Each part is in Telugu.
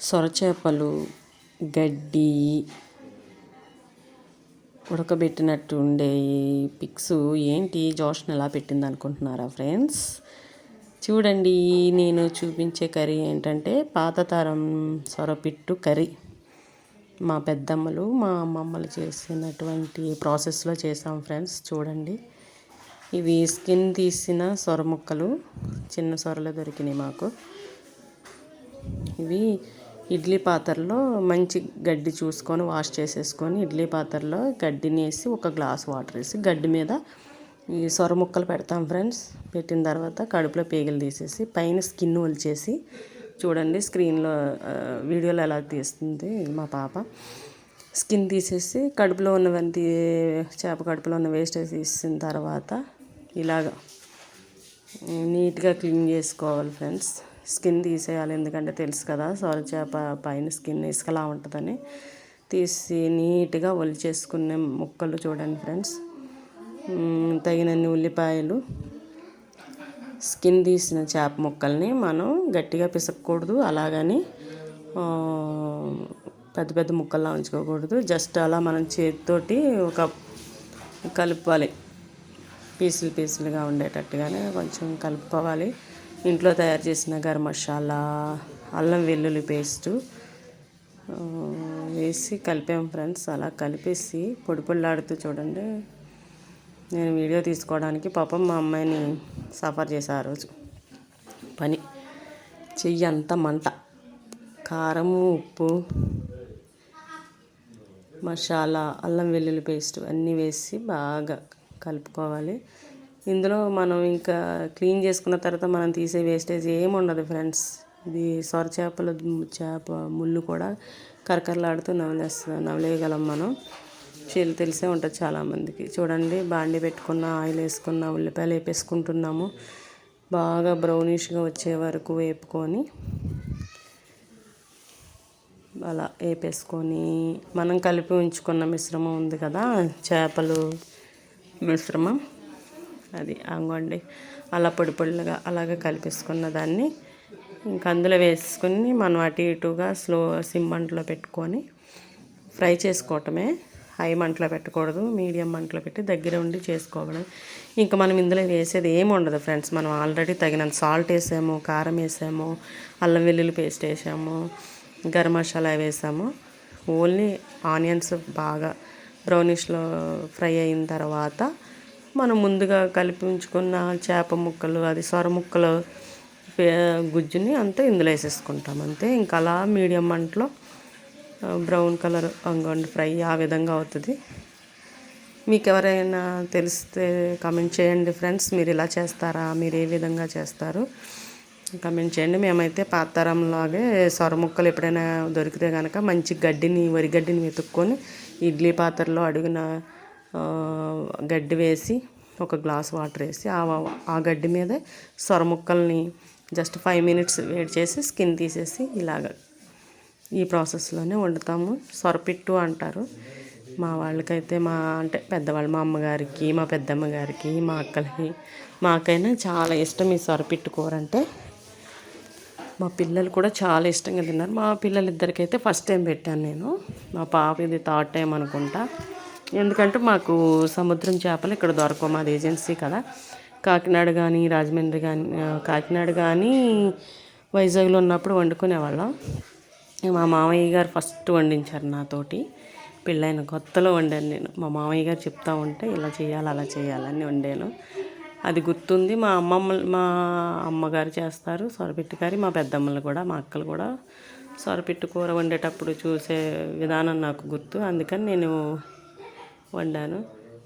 సొరచేపలు గడ్డి ఉడకబెట్టినట్టు ఉండే పిక్స్ ఏంటి? జోష్ని ఎలా పెట్టింది అనుకుంటున్నారా ఫ్రెండ్స్? చూడండి నేను చూపించే కర్రీ ఏంటంటే పాత తరం సొరపిట్టు కర్రీ. మా పెద్దమ్మలు మా అమ్మమ్మలు చేసినటువంటి ప్రాసెస్లో చేసాం ఫ్రెండ్స్ చూడండి. ఇవి స్కిన్ తీసిన సొర ముక్కలు చిన్న సొరలు దొరికినాయి మాకు. ఇవి ఇడ్లీ పాత్రలో మంచి గడ్డి చూసుకొని వాష్ చేసేసుకొని ఇడ్లీ పాత్రలో గడ్డిని వేసి ఒక గ్లాస్ వాటర్ వేసి గడ్డి మీద ఈ సొర ముక్కలు పెడతాం ఫ్రెండ్స్. పెట్టిన తర్వాత కడుపులో పేగలు తీసేసి పైన స్కిన్ ఒలిచేసి చూడండి స్క్రీన్లో వీడియోలో ఎలా తీస్తుంది మా పాప. స్కిన్ తీసేసి కడుపులో ఉన్నవంటి చేప కడుపులో ఉన్న వేస్టేజ్ తీసిన తర్వాత ఇలాగ నీట్గా క్లీన్ చేసుకోవాలి ఫ్రెండ్స్. స్కిన్ తీసేయాలి ఎందుకంటే తెలుసు కదా సొర చేప పైన స్కిన్ ఇసుకలా ఉంటుందని. తీసి నీట్గా ఒలిచేసుకునే ముక్కలు చూడండి ఫ్రెండ్స్. తగినన్ని ఉల్లిపాయలు. స్కిన్ తీసిన చేప ముక్కల్ని మనం గట్టిగా పిసకూడదు అలాగని పెద్ద పెద్ద ముక్కల్లా ఉంచుకోకూడదు. జస్ట్ అలా మనం చేతితోటి ఒక కలుపుకోవాలి పీసులు పీసులుగా ఉండేటట్టుగానే కొంచెం కలుపుకోవాలి. ఇంట్లో తయారు చేసిన గరం మసాలా అల్లం వెల్లుల్లి పేస్టు వేసి కలిపాము ఫ్రెండ్స్. అలా కలిపేసి పొడి పొడిలాడుతూ చూడండి. నేను వీడియో తీసుకోవడానికి పాపం మా అమ్మాయిని సఫర్ చేశా ఆ రోజు. పని. చెయ్యి అంత మంట. కారము ఉప్పు మసాలా అల్లం వెల్లుల్లి పేస్ట్ అన్నీ వేసి బాగా కలుపుకోవాలి. ఇందులో మనం ఇంకా క్లీన్ చేసుకున్న తర్వాత మనం తీసే వేస్టేజ్ ఏముండదు ఫ్రెండ్స్ ఇది సొర చేపల చేప ముళ్ళు కూడా కరకరలాడుతూ నవలేస్తుంది నవలేయగలం మనం. చీలు తెలిసే ఉంటుంది చాలామందికి. చూడండి బాండి పెట్టుకున్న ఆయిల్ వేసుకున్న ఉల్లిపాయలు వేపేసుకుంటున్నాము. బాగా బ్రౌనిష్గా వచ్చే వరకు వేపుకొని అలా వేపేసుకొని మనం కలిపి ఉంచుకున్న మిశ్రమం ఉంది కదా చేపలు మిశ్రమం. అది అంగండి అలా పొడి పొడిగా అలాగే కలిపేసుకున్న దాన్ని ఇంకా అందులో వేసుకుని మనం అటు ఇటుగా స్లో సిమ్ మంటలో పెట్టుకొని ఫ్రై చేసుకోవటమే. హై మంటలో పెట్టకూడదు మీడియం మంటలో పెట్టి దగ్గర ఉండి చేసుకోవడం. ఇంకా మనం ఇందులో వేసేది ఏమి ఉండదు ఫ్రెండ్స్. మనం ఆల్రెడీ తగినంత సాల్ట్ వేసాము కారం వేసాము అల్లం వెల్లుల్లి పేస్ట్ వేసాము గరం మసాలా వేసాము. ఓన్లీ ఆనియన్స్ బాగా బ్రౌనిష్లో ఫ్రై అయిన తర్వాత మనం ముందుగా కలిపి ఉంచుకున్న చేప ముక్కలు అది సొర ముక్కలు గుజ్జుని అంతా ఇందులో వేసేసుకుంటాం అంతే. ఇంకా అలా మీడియం మంటలో బ్రౌన్ కలర్ అంగండి ఫ్రై ఆ విధంగా అవుతుంది. మీకు ఎవరైనా తెలిస్తే కమెంట్ చేయండి ఫ్రెండ్స్. మీరు ఇలా చేస్తారా? మీరు ఏ విధంగా చేస్తారు? కమెంట్ చేయండి. మేమైతే పాతరంలాగే సొర ముక్కలు ఎప్పుడైనా దొరికితే కనుక మంచి గడ్డిని వరి గడ్డిని వెతుక్కొని ఇడ్లీ పాత్రలో అడుగున గడ్డి వేసి ఒక గ్లాస్ వాటర్ వేసి ఆ గడ్డి మీద సొర ముక్కల్ని జస్ట్ ఫైవ్ మినిట్స్ వేడి చేసి స్కిన్ తీసేసి ఇలాగ ఈ ప్రాసెస్లోనే వండుతాము. సొరపిట్టు అంటారు. మా వాళ్ళకైతే మా అంటే పెద్దవాళ్ళు మా అమ్మగారికి మా పెద్దమ్మ గారికి మా అక్కలకి మాకైనా చాలా ఇష్టం ఈ సొరపిట్టు కూర అంటే. మా పిల్లలు కూడా చాలా ఇష్టంగా తిన్నారు. మా పిల్లలిద్దరికైతే ఫస్ట్ టైం పెట్టాను నేను. మా పాప ఇది థర్డ్ టైం అనుకుంటా. ఎందుకంటే మాకు సముద్రం చేపలు ఇక్కడ దొరకవు. మాది ఏజెన్సీ కదా. కాకినాడ కానీ రాజమండ్రి కానీ కాకినాడ కానీ వైజాగ్లో ఉన్నప్పుడు వండుకునేవాళ్ళం. మా మామయ్య గారు ఫస్ట్ వండించారు నాతోటి. పెళ్ళైన కొత్తలో వండాను నేను. మా మామయ్య గారు చెప్తా ఉంటే ఇలా చేయాలి అలా చేయాలని వండాను. అది గుర్తుంది మా అమ్మమ్మ మా అమ్మగారు చేస్తారు సొరపెట్టు కర్రీ. మా పెద్దమ్మలు కూడా మా అక్కలు కూడా సొరపెట్టు కూర వండేటప్పుడు చూసే విధానం నాకు గుర్తు. అందుకని నేను వండాను.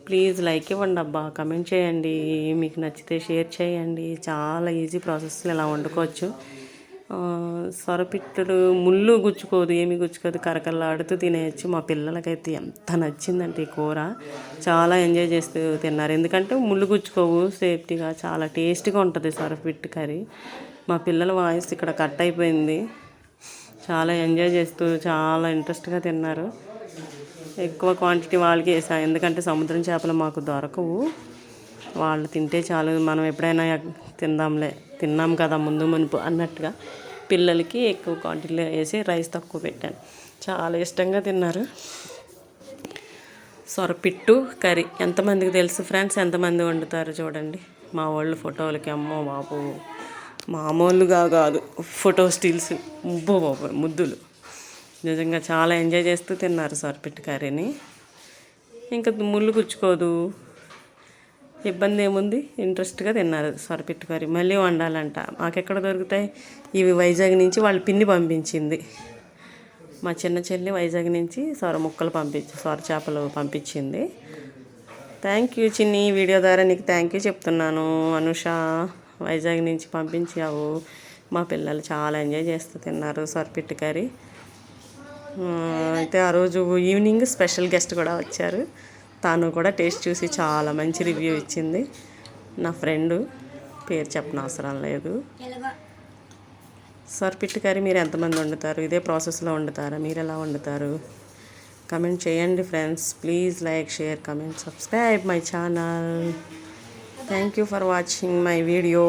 ప్లీజ్ లైక్ ఇవ్వండి అబ్బా. కమెంట్ చేయండి. మీకు నచ్చితే షేర్ చేయండి. చాలా ఈజీ ప్రాసెస్లో ఇలా వండుకోవచ్చు. సొరపిట్టలు ముళ్ళు గుచ్చుకోదు ఏమి గుచ్చుకోదు. కరకల్లాడుతూ తినేయచ్చు. మా పిల్లలకైతే ఎంత నచ్చిందంటే ఈ కూర. చాలా ఎంజాయ్ చేస్తూ తిన్నారు. ఎందుకంటే ముళ్ళు గుచ్చుకోవు సేఫ్టీగా చాలా టేస్టీగా ఉంటుంది సొరపిట్టు కర్రీ. మా పిల్లల వాయిస్ ఇక్కడ కట్ అయిపోయింది. చాలా ఎంజాయ్ చేస్తూ చాలా ఇంట్రెస్ట్గా తిన్నారు. ఎక్కువ క్వాంటిటీ వాళ్ళకి వేసాను ఎందుకంటే సముద్రం చేపలు మాకు దొరకవు. వాళ్ళు తింటే చాలు. మనం ఎప్పుడైనా తిందాంలే. తిన్నాం కదా ముందు మునుపు అన్నట్టుగా. పిల్లలకి ఎక్కువ క్వాంటిటీలో వేసి రైస్ తక్కువ పెట్టాను. చాలా ఇష్టంగా తిన్నారు. సొరపిట్టు కర్రీ. ఎంతమందికి తెలుసు ఫ్రెండ్స్ ఎంతమంది వండుతారు చూడండి. మా వాళ్ళు ఫోటోలకి అమ్మో బాబు. మామూలుగా కాదు. Photo stills. ముబ్బో బాబు ముద్దులు. నిజంగా చాలా ఎంజాయ్ చేస్తూ తిన్నారు సొరపిట్టు కర్రీని. ఇంకా ముళ్ళు గుచ్చుకోదు. ఇబ్బంది ఏముంది ఇంట్రెస్ట్గా తిన్నారు సొరపిట్టు కర్రీ. మళ్ళీ వండాలంట. మాకెక్కడ దొరుకుతాయి? ఇవి వైజాగ్ నుంచి వాళ్ళ పిన్ని పంపించింది. మా చిన్న చెల్లి వైజాగ్ నుంచి సొర ముక్కలు పంపించి సొర చేపలు పంపించింది. థ్యాంక్ యూ చిన్ని. వీడియో ద్వారా నీకు థ్యాంక్ యూ చెప్తున్నాను. అనుష వైజాగ్ నుంచి పంపించావు. మా పిల్లలు చాలా ఎంజాయ్ చేస్తూ తిన్నారు సొరపిట్టు కర్రీ. అయితే ఆ రోజు ఈవినింగ్ స్పెషల్ గెస్ట్ కూడా వచ్చారు. తాను కూడా టేస్ట్ చూసి చాలా మంచి రివ్యూ ఇచ్చింది. నా ఫ్రెండ్ పేరు చెప్పనవసరం అవసరం లేదు. సర్పిట్టు కర్రీ మీరు ఎంతమంది వండుతారు? ఇదే ప్రాసెస్లో వండుతారా? మీరు ఎలా వండుతారు? కమెంట్ చేయండి friends. Please like share comment subscribe my channel. Thank you for watching my video.